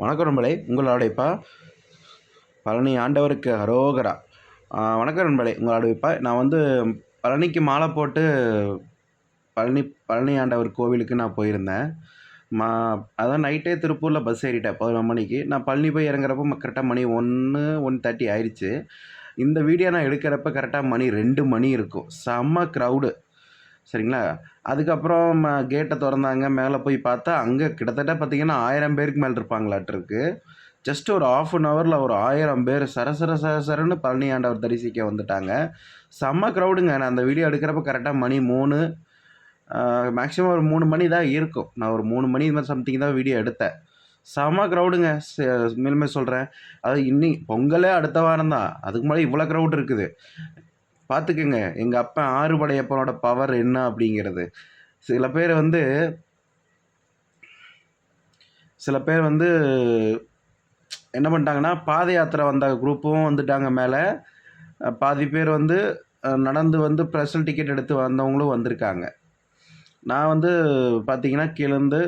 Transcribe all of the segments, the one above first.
வணக்கம் நண்பர்களே. உங்களுடையப்பா பழனி ஆண்டவருக்கு அரோகரா. வணக்கம் வணக்கம் நண்பர்களே. உங்களுடையப்பா நான் வந்து பழனிக்கு மாலை போட்டு பழனி பழனி ஆண்டவர் கோவிலுக்கு நான் போயிருந்தேன். மா அதான் நைட்டே திருப்பூரில் பஸ் ஏறிட்டேன் பதினொரு மணிக்கு. நான் பழனி போய் இறங்குறப்ப கரெக்டாக மணி ஒன்று ஒன் தேர்ட்டி ஆயிடுச்சு இந்த வீடியோ நான் எடுக்கிறப்ப கரெக்டாக மணி ரெண்டு மணி இருக்கும். செம்ம க்ரௌடு சரிங்களா? அதுக்கப்புறம் கேட்டை திறந்தாங்க. மேலே போய் பார்த்தா அங்கே கிட்டத்தட்ட பார்த்திங்கன்னா ஆயிரம் பேருக்கு மேலே இருப்பாங்களாட்டிருக்கு ஜஸ்ட் ஒரு ஆஃப் அன் ஹவரில் ஒரு ஆயிரம் பேர் சரசர சரசரன்னு பழனி ஆண்டவர் தரிசிக்க வந்துட்டாங்க. செம்ம க்ரௌடுங்க நான் அந்த வீடியோ எடுக்கிறப்ப கரெக்டாக மணி மூணு மேக்ஸிமம் ஒரு மூணு மணி தான் இருக்கும். நான் ஒரு மூணு மணி இது மாதிரி சம்திங் தான் வீடியோ எடுத்தேன். செம்ம க்ரௌடுங்க மேலுமே சொல்கிறேன் அது இன்னி பொங்கலே அடுத்த வாரம் தான். அதுக்கு முன்னாடி இவ்வளோ க்ரௌட் இருக்குது. பார்த்துக்குங்க எங்கள் அப்பா ஆறுபடையப்பனோட பவர் என்ன அப்படிங்கிறது. சில பேர் வந்து சில பேர் வந்து என்ன பண்ணிட்டாங்கன்னா பாத யாத்திரை வந்த குரூப்பும் வந்துட்டாங்க மேலே. பாதி பேர் வந்து நடந்து வந்து ப்ரெஷன் டிக்கெட் எடுத்து வந்தவங்களும் வந்திருக்காங்க. நான் வந்து பார்த்தீங்கன்னா கீழேருந்து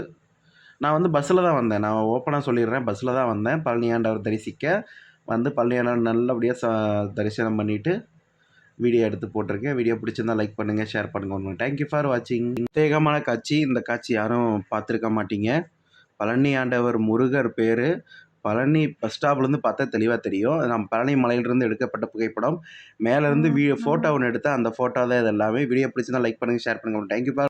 நான் வந்து பஸ்ஸில் தான் வந்தேன். நான் ஓப்பனாக சொல்லிடுறேன். பஸ்ஸில் தான் வந்தேன். பழனியாண்டவர் தரிசிக்க வந்து பழனியாண்டவர் நல்லபடியாக ச தரிசனம் பண்ணிவிட்டு வீடியோ எடுத்து போட்டிருக்கேன். வீடியோ பிடிச்சிருந்தா லைக் பண்ணுங்கள் ஷேர் பண்ணுங்கள் தேங்க்யூ ஃபார் வாட்சிங் பிரத்யேகமான காட்சி. இந்த காட்சி யாரும் பார்த்துருக்க மாட்டீங்க. பழனி ஆண்டவர் முருகர் பேர். பழனி பஸ் ஸ்டாப்லேருந்து பார்த்தா தெளிவாக தெரியும். நம்ம பழனி மலையிலிருந்து எடுக்கப்பட்ட புகைப்படம். மேலேருந்து வீ ஃபோட்டோ ஒன்று எடுத்தால் அந்த ஃபோட்டோ தான் இது எல்லாமே. வீடியோ பிடிச்சிருந்தா லைக் பண்ணுங்கள் ஷேர் பண்ணுங்கள் தேங்க்யூ ஃபார்